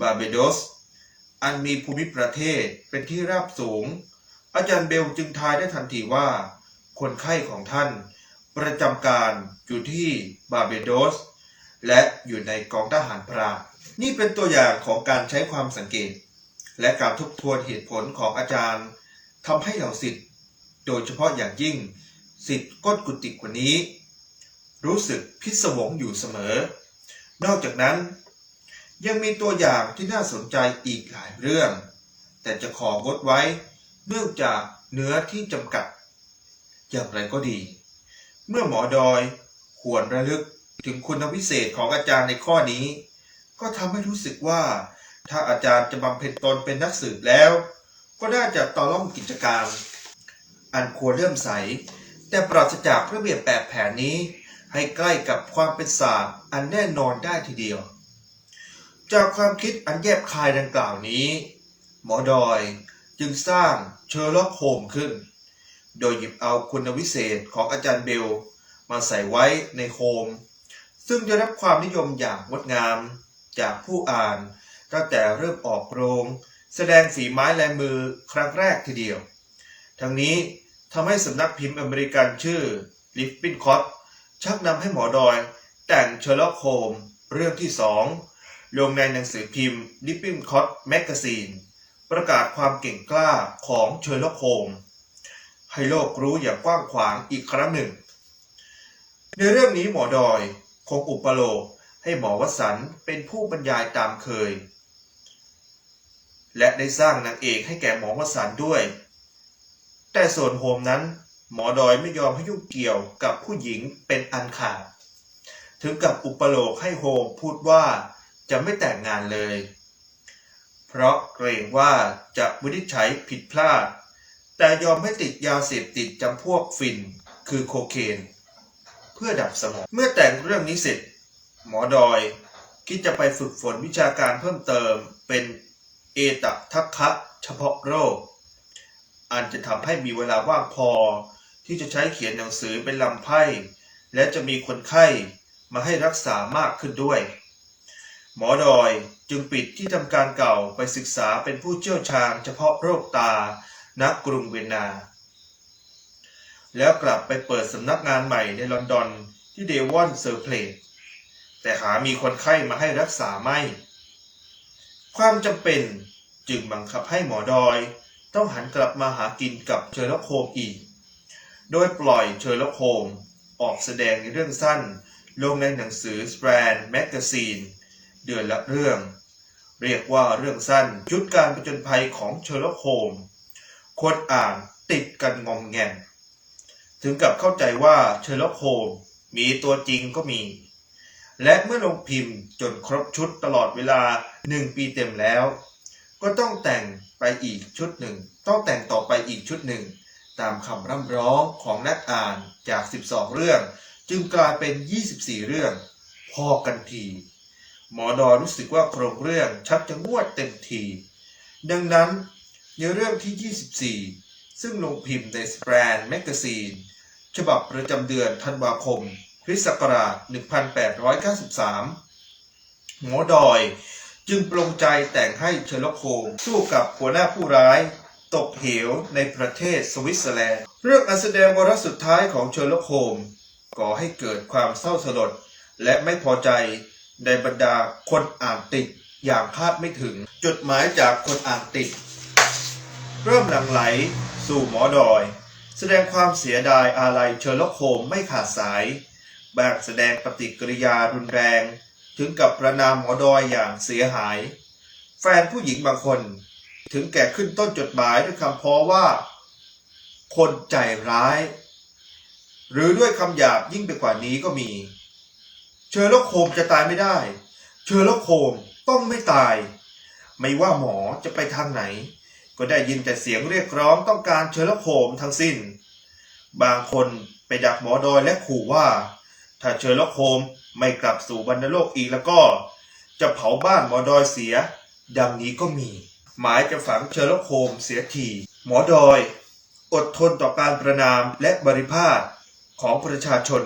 บาเบโดส อันมีภูมิประเทศเป็นที่ราบสูง อาจารย์เบลจึงทายได้ทันทีว่า คนไข้ของท่าน ประจำการอยู่ที่บาเบโดส และอยู่ในกองทหารพรางนี่เป็นตัวอย่างของการใช้ความสังเกต และการทบทวนเหตุผลของอาจารย์ทำให้เหล่าสิทธิ์โดยเฉพาะอย่างยิ่งสิทธิ์ก้นกุฏิกว่านี้ รู้สึกพิศวงอยู่เสมอ นอกจากนั้น ยังมีตัวอย่างที่น่าสนใจอีกหลายเรื่อง แต่จะของดไว้เนื่องจากเนื้อที่จำกัด อย่างไรก็ดี เมื่อหมอดอยหวนระลึกถึงคุณวิเศษของอาจารย์ในข้อนี้ ก็ทำให้รู้สึกว่า ถ้าอาจารย์จะบำเพ็ญตนเป็นนักสืบแล้ว ก็น่าจะต่อล่อมกิจการ อันควรเลื่อมใส แต่ปราศจากระเบียบแบบแผนนี้ ให้ใกล้กับความเป็นศาสตร์อันแน่นอนได้ทีเดียว จากความคิดอันแยบคายดังกล่าวนี้ หมอดอยจึงสร้างเชอร์ล็อกโฮมขึ้น โดยหยิบเอาคุณวิเศษของอาจารย์เบล มาใส่ไว้ในโฮม ซึ่งได้รับความนิยมอย่างงดงาม จากผู้อ่านตั้งแต่เริ่มออกโรง แสดงฝีไม้ลายมือครั้งแรกทีเดียว ทั้งนี้ทำให้สำนักพิมพ์อเมริกันชื่อลิฟปินคอตชักนำให้หมอดอยแต่งเชอร์ล็อกโฮมเรื่องที่สอง ลงในหนังสือพิมพ์ลิฟปินคอตแมกกาซีนประกาศความเก่งกล้าของเชอร์ล็อกโฮมให้โลกรู้อย่างกว้างขวางอีกครั้งหนึ่ง ในเรื่องนี้หมอดอยคงอุปโลกให้หมอวสันเป็นผู้บรรยายตามเคย และได้สร้างนางเอกให้แก่หมอวสันด้วย แต่ส่วนโฮมนั้น หมอดอยไม่ยอมให้ยุ่งเกี่ยวกับผู้หญิงเป็นอันขาดถึงกับอุปโลกให้โฮมพูดว่า จะไม่แต่งงานเลย เพราะเกรงว่าจะวินิจฉัยผิดพลาด แต่ยอมให้ติดยาเสพติดจำพวกฟินคือโคเคน เพื่อดับสมอง เมื่อแต่งเรื่องนี้เสร็จ หมอดอยคิดจะไปฝึกฝนวิชาการเพิ่มเติมเป็นเอตัทัคคะเฉพาะโรค อันจะทำให้มีเวลาว่างพอที่จะใช้เขียนหนังสือเป็นลำไพ่ และจะมีคนไข้มาให้รักษามากขึ้นด้วย หมอดอยจึงปิดที่ทำการเก่าไปศึกษาเป็นผู้เชี่ยวชาญเฉพาะโรคตา ณ กรุงเวียนนา แล้วกลับไปเปิดสำนักงานใหม่ในลอนดอนที่เดวอนเซอร์เพลตแต่หามีคนไข้มาให้รักษาไม่ ความจำเป็นจึงบังคับให้หมอดอย ต้องหันกลับมาหากินกับเชอร์ล็อกโฮมอีก โดยปล่อยเชอร์ล็อกโฮมออกแสดงในเรื่องสั้น ลงในหนังสือ Strand Magazine เดือนละเรื่อง เรียกว่าเรื่องสั้นชุดการประจนภัยของเชอร์ล็อกโฮมคนอ่านติดกันงอมแงมถึงกับเข้าใจว่าเชอร์ล็อกโฮมมีตัวจริงก็มี และเมื่อลงพิมพ์จนครบชุดตลอดเวลาหนึ่งปีเต็มแล้ว ก็ต้องแต่งไปอีกชุดหนึ่ง ต้องแต่งต่อไปอีกชุดหนึ่ง ตามคำร่ำร้องของนักอ่านจาก 12 เรื่อง จึงกลายเป็น 24 เรื่อง พอกันที หมอดอรู้สึกว่าโครงเรื่องชักจะงวดเต็มที ดังนั้นในเรื่องที่ 24 ซึ่งลงพิมพ์ในสแปรนแมกกาซีน ฉบับประจำเดือนธันวาคมคริสต์ศักราช 1893 หมอดอยจึงปรงใจแต่งให้เชลโฮมสู้กับหัวหน้าผู้ร้าย ตกเหวในประเทศสวิตเซอร์แลนด์ เรื่องอันแสดงวาระสุดท้ายของเชลโฮมก่อให้เกิดความเศร้าสลดและไม่พอใจ ในบรรดาคนอ่านติดอย่างคาดไม่ถึง จดหมายจากคนอ่านติด เริ่มหลั่งไหลสู่หมอดอย แสดงความเสียดายอาลัยเชอร์ล็อกโฮมไม่ขาดสายแบกแสดงปฏิกิริยารุนแรง ถึงกับประนามหมอดอยอย่างเสียหาย แฟนผู้หญิงบางคน ถึงแก่ขึ้นต้นจดหมายด้วยคำพ้อว่า คนใจร้าย หรือด้วยคำหยาบยิ่งไปกว่านี้ก็มี เชอร์ล็อกโฮมจะตายไม่ได้ เชอร์ล็อกโฮมต้องไม่ตาย ไม่ว่าหมอจะไปทางไหน ก็ได้ยินแต่เสียงเรียกร้องต้องการเชอร์ล็อกโฮมทั้งสิ้น บางคนไปดักหมอดอยและขู่ว่า ถ้าเชอร์ล็อกโฮมไม่กลับสู่บรรณโลกอีกแล้วก็ จะเผาบ้านหมอดอยเสีย ดังนี้ก็มี หมายจะฝังเชอร์ล็อกโฮมเสียทีหมอดอย อดทนต่อการประนามและบริพาทของประชาชน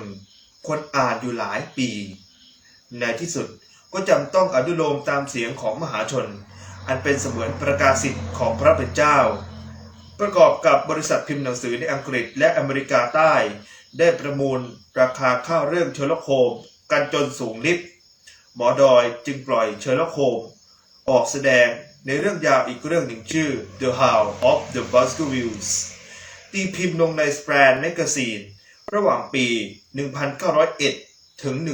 คนอ่านอยู่หลายปี ในที่สุดก็จำต้องอนุโลมตามเสียงของมหาชน อันเป็นเสมือนประกาศสิทธิ์ของพระเป็นเจ้า ประกอบกับบริษัทพิมพ์หนังสือในอังกฤษและอเมริกาใต้ ได้ประมูลราคาค่าเรื่องเชอร์ล็อกโฮมกันจนสูงลิบหมอดอยจึงปล่อยเชอร์ล็อกโฮมออกแสดงในเรื่องยาวอีกเรื่องหนึ่งชื่อ The How of the Baskervilles ตีพิมพ์ลงใน Strand Magazine ระหว่างปี 1901 ถึง 1902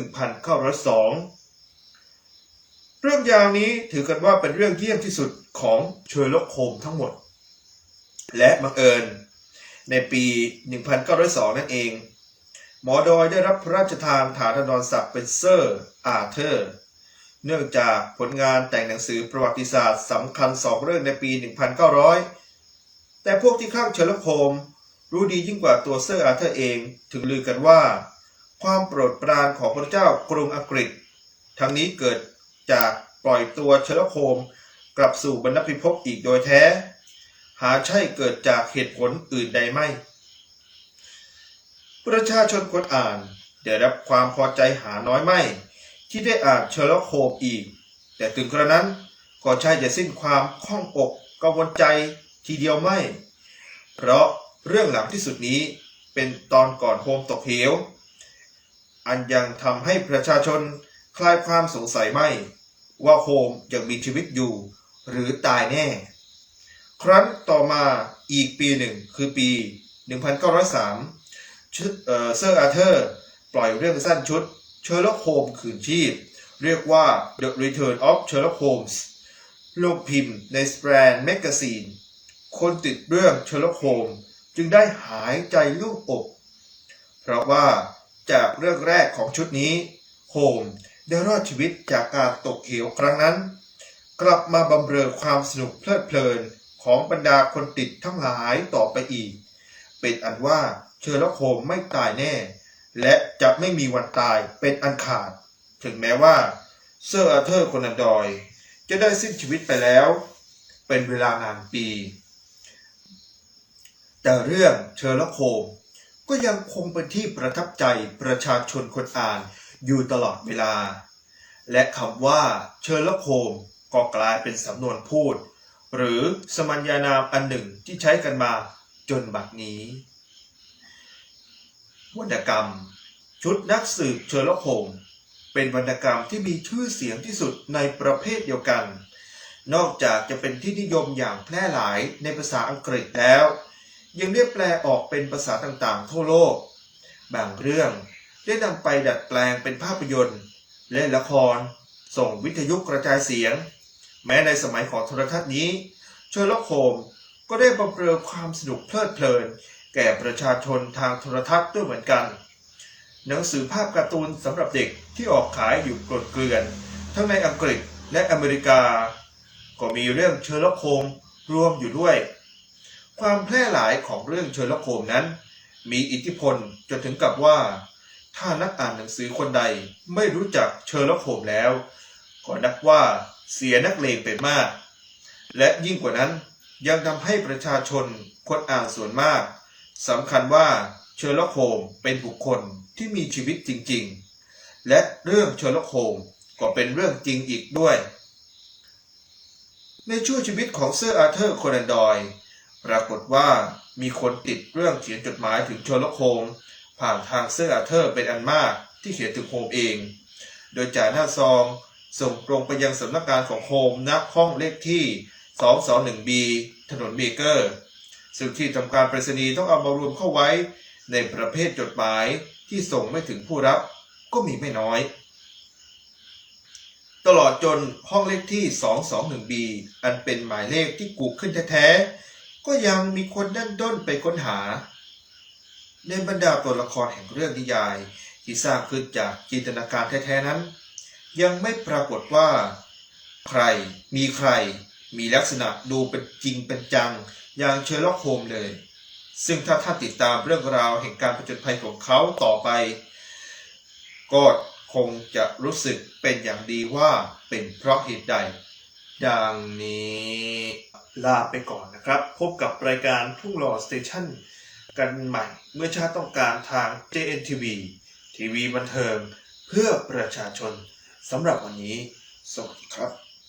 เรื่องยาวนี้ถือกันว่าเป็นเรื่องเยี่ยมที่สุดของเชอร์ล็อกโฮมทั้งหมด และบังเอิญ ในปี 1902 นั่นเอง หมอดอยได้รับพระราชทานฐานนรศักดิ์เป็นเซอร์อาเธอร์ เนื่องจากผลงานแต่งหนังสือประวัติศาสตร์สำคัญสองเรื่องในปี 1900 แต่พวกที่ข้างเชอร์ล็อกโฮม รู้ดียิ่งกว่าตัวเซอร์อาร์เธอร์เองถึงลือกันว่า ความโปรดปรานของพระเจ้ากรุงอังกฤษ ทั้งนี้เกิดจากปล่อยตัวเชลโฮมกลับสู่บรรพิภพอีกโดยแท้ หาใช่เกิดจากเหตุผลอื่นใดไม่ ประชาชนคนอ่านได้รับความพอใจหาน้อยไม่ ที่ได้อ่านเชลโฮมอีก แต่ถึงกระนั้นก็ใช่จะสิ้นความข้องอกกังวลใจทีเดียวไม่ เพราะ เรื่องหลังที่สุดนี้เป็นตอนก่อนโฮมตกเหว อันยังทำให้ประชาชนคลายความสงสัยไม่ ว่าโฮมยังมีชีวิตอยู่ หรือตายแน่ ครั้นต่อมาอีกปีหนึ่งคือปี 1903ชุดเอ่อเซอร์อาเธอร์ ปล่อยเรื่องสั้นชุดเชอร์ล็อกโฮมคืนชีพ เรียกว่า The Return of Sherlock Holmes ลงพิมพ์ใน Strand Magazine คนติดเรื่องเชอร์ล็อกโฮม จึงได้หายใจลูกอก เพราะว่าจากเรื่องแรกของชุดนี้ โฮมได้รอดชีวิตจากการตกเหวครั้งนั้น กลับมาบำเรอความสนุกเพลิดเพลินของบรรดาคนติดทั้งหลายต่อไปอีก เป็นอันว่าเชอร์ล็อกโฮมไม่ตายแน่ และจะไม่มีวันตายเป็นอันขาด ถึงแม้ว่าเซอร์อาเธอร์โคนันดอย จะได้สิ้นชีวิตไปแล้ว เป็นเวลานานปี แต่เรื่องเชอร์ล็อกโฮมก็ยังคงเป็นที่ประทับใจประชาชนคนอ่านอยู่ตลอดเวลา และคำว่าเชอร์ล็อกโฮมก็กลายเป็นสำนวนพูด หรือสมัญญานามอันหนึ่งที่ใช้กันมาจนบัดนี้ วรรณกรรม ชุดนักสืบเชอร์ล็อกโฮมเป็นวรรณกรรมที่มีชื่อเสียงที่สุดในประเภทเดียวกัน นอกจากจะเป็นที่นิยมอย่างแพร่หลายในภาษาอังกฤษแล้ว ยังได้แปลออกเป็นภาษาต่างๆ ทั่วโลก บางเรื่องได้นำไปดัดแปลงเป็นภาพยนตร์และละคร ส่งวิทยุกระจายเสียง แม้ในสมัยของโทรทัศน์นี้เชอร์ล็อกโฮมก็ได้บำเรอความสนุกเพลิดเพลิน แก่ประชาชนทางโทรทัศน์ด้วยเหมือนกัน หนังสือภาพการ์ตูนสำหรับเด็กที่ออกขายอยู่กลดเกลื่อน ทั้งในอังกฤษและอเมริกา ก็มีเรื่องเชอร์ล็อกโฮมรวมอยู่ด้วย ความแพร่หลายของเรื่องเชอร์ล็อกโฮมนั้น มีอิทธิพลจนถึงกับว่า ถ้านักอ่านหนังสือคนใดไม่รู้จักเชอร์ล็อกโฮมแล้ว ก็นับว่าเสียนักเลงไปมาก และยิ่งกว่านั้นยังทำให้ประชาชนคนอ่านส่วนมากสำคัญว่าเชอร์ล็อกโฮมเป็นบุคคลที่มีชีวิตจริง ๆ และเรื่องเชอร์ล็อกโฮมก็เป็นเรื่องจริงอีกด้วย ในช่วงชีวิตของเซอร์อาร์เธอร์โคนันดอย ปรากฏว่ามีคนติดเรื่องเขียนจดหมายถึงเชอร์ล็อกโฮมผ่านทางเซอร์อาเธอร์เป็นอันมากที่เขียนถึงโฮมเอง โดยจ่ายหน้าซองส่งตรงไปยังสำนักงานของโฮมณห้องเลขที่ 221B ถนนเมเกอร์ ซึ่งที่ทำการไปรษณีย์ต้องเอามารวมเข้าไว้ ในประเภทจดหมายที่ส่งไม่ถึงผู้รับก็มีไม่น้อย ตลอดจนห้องเลขที่ 221B อันเป็นหมายเลขที่กูกขึ้นแท้ๆ ก็ยังมีคนดันด้นไปค้นหา ในบรรดาตัวละครแห่งเรื่องนิยาย ที่สร้างขึ้นจากจินตนาการแท้ๆนั้น ยังไม่ปรากฏว่า ใครมีใคร มีลักษณะดูเป็นจริงเป็นจัง อย่างเชอร์ล็อกโฮมเลย ซึ่งถ้าท่านติดตามเรื่องราวแห่งการผจญภัยของเขาต่อไป ก็คงจะรู้สึกเป็นอย่างดีว่าเป็นเพราะเหตุใด ดังนี้ลาไปก่อนนะครับ พบกับรายการทุ่งหล่อสเตชันกันใหม่ เมื่อชาติต้องการทาง JNTV ทีวีบันเทิงเพื่อประชาชนสำหรับวันนี้ สวัสดีครับ